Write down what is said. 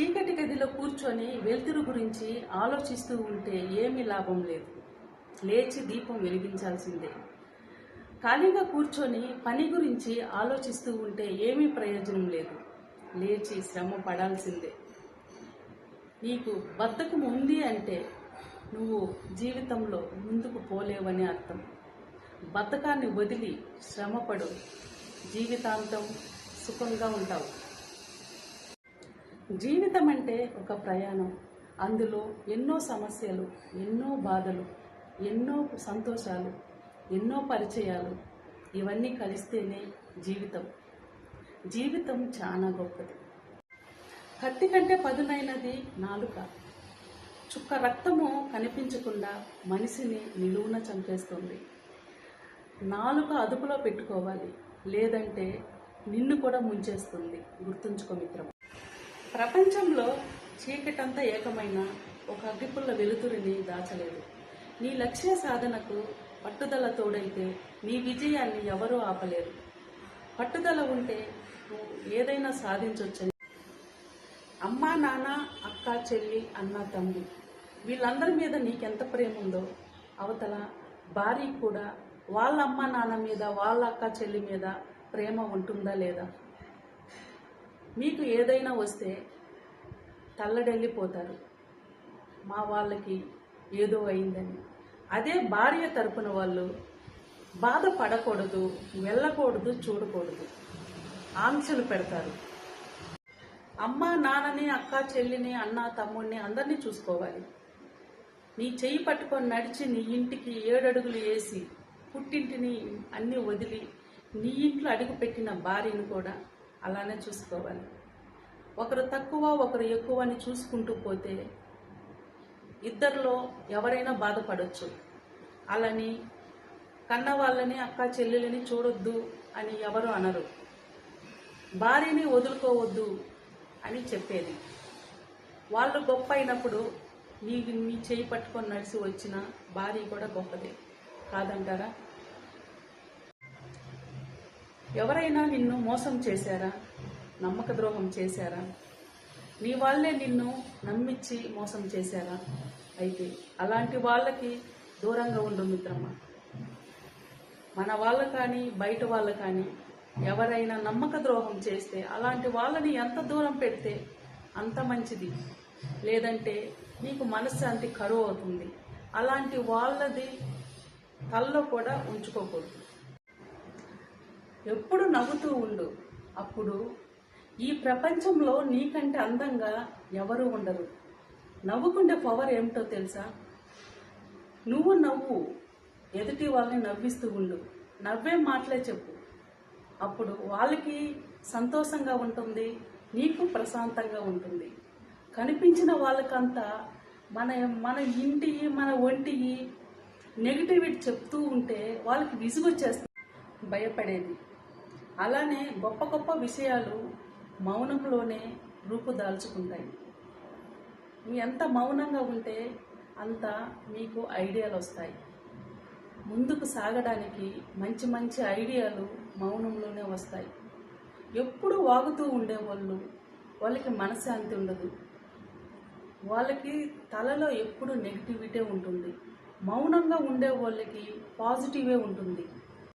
చీకటి గదిలో కూర్చొని వెలుతురు గురించి ఆలోచిస్తూ ఉంటే ఏమీ లాభం లేదు. లేచి దీపం వెలిగించాల్సిందే. ఖాళీగా కూర్చొని పని గురించి ఆలోచిస్తూ ఉంటే ఏమీ ప్రయోజనం లేదు. లేచి శ్రమ పడాల్సిందే. నీకు బద్ధకం ఉంది అంటే నువ్వు జీవితంలో ముందుకు పోలేవని అర్థం. బద్ధకాన్ని వదిలి శ్రమపడు. జీవితాంతం సుఖంగా ఉంటావు. జీవితం అంటే ఒక ప్రయాణం. అందులో ఎన్నో సమస్యలు ఎన్నో బాధలు ఎన్నో సంతోషాలు ఎన్నో పరిచయాలు ఇవన్నీ కలిస్తేనే జీవితం. జీవితం చాలా గొప్పది. కత్తి కంటే పదునైనది నాలుక. చుక్క రక్తము కనిపించకుండా మనిషిని నిలువున చంపేస్తుంది. నాలుక అదుపులో పెట్టుకోవాలి. లేదంటే నిన్ను కూడా ముంచేస్తుంది. గుర్తుంచుకో మిత్రం ప్రపంచంలో చీకటంతా ఏకమైన ఒక అగ్గిపుల్ల వెలుతురిని దాచలేదు. నీ లక్ష్య సాధనకు పట్టుదల తోడైతే నీ విజయాన్ని ఎవరూ ఆపలేరు. పట్టుదల ఉంటే నువ్వు ఏదైనా సాధించవచ్చని అమ్మా నాన్న అక్క చెల్లి అన్న తమ్ముడు వీళ్ళందరి మీద నీకెంత ప్రేమ ఉందో అవతల భార్య కూడా వాళ్ళ అమ్మ నాన్న మీద వాళ్ళ అక్క చెల్లి మీద ప్రేమ ఉంటుందా లేదా? మీకు ఏదైనా వస్తే తల్లడెళ్ళిపోతారు మా వాళ్ళకి ఏదో అయిందని. అదే భార్య తరపున వాళ్ళు బాధపడకూడదు వెళ్ళకూడదు చూడకూడదు. ఆంక్షలు పెడతారు. అమ్మ నాన్నని అక్క చెల్లిని అన్న తమ్ముడిని అందరినీ చూసుకోవాలి. నీ చెయ్యి పట్టుకొని నడిచి నీ ఇంటికి ఏడడుగులు వేసి పుట్టింటిని అన్నీ వదిలి నీ ఇంట్లో అడుగుపెట్టిన భార్యను కూడా అలానే చూసుకోవాలి. ఒకరు తక్కువ ఒకరు ఎక్కువ అని చూసుకుంటూ పోతే ఇద్దరిలో ఎవరైనా బాధపడవచ్చు అలాని కన్న వాళ్ళని అక్క చెల్లెలని చూడొద్దు అని ఎవరు అనరు. భార్యని వదులుకోవద్దు అని చెప్పేది. వాళ్ళు గొప్ప అయినప్పుడు మీ మీ చేయి పట్టుకొని నడిచి వచ్చిన భార్య కూడా గొప్పదే. కాదంటారా? ఎవరైనా నిన్ను మోసం చేశారా? నమ్మక ద్రోహం చేశారా? నీ వాళ్ళే నిన్ను నమ్మించి మోసం చేశారా? అయితే అలాంటి వాళ్ళకి దూరంగా ఉండు మిత్రమా. మన వాళ్ళ కానీ బయట వాళ్ళు కానీ ఎవరైనా నమ్మక ద్రోహం చేస్తే అలాంటి వాళ్ళని ఎంత దూరం పెడితే అంత మంచిది. లేదంటే నీకు మనశ్శాంతి కరువు అవుతుంది. అలాంటి వాళ్ళది తల్లో కూడా ఉంచుకోకూడదు. ఎప్పుడు నవ్వుతూ ఉండు. అప్పుడు ఈ ప్రపంచంలో నీకంటే అందంగా ఎవరు ఉండరు. నవ్వుకుండే పవర్ ఏమిటో తెలుసా? నువ్వు నవ్వు ఎదుటి వాళ్ళని నవ్విస్తూ ఉండు. నవ్వే మాటలే చెప్పు. అప్పుడు వాళ్ళకి సంతోషంగా ఉంటుంది నీకు ప్రశాంతంగా ఉంటుంది. కనిపించిన వాళ్ళకంతా మన మన ఇంటి మన ఒంటికి నెగిటివిటీ చెప్తూ ఉంటే వాళ్ళకి విసుగు వచ్చేస్తుంది భయపడేది. అలానే గొప్ప గొప్ప విషయాలు మౌనంలోనే రూపుదాల్చుకుంటాయి మీ ఎంత మౌనంగా ఉంటే అంత మీకు ఐడియాలు వస్తాయి. ముందుకు సాగడానికి మంచి మంచి ఐడియాలు మౌనంలోనే వస్తాయి. ఎప్పుడు వాగుతూ ఉండేవాళ్ళు వాళ్ళకి మనశ్శాంతి ఉండదు. వాళ్ళకి తలలో ఎప్పుడు నెగిటివిటీ ఉంటుంది. మౌనంగా ఉండే వాళ్ళకి పాజిటివే ఉంటుంది.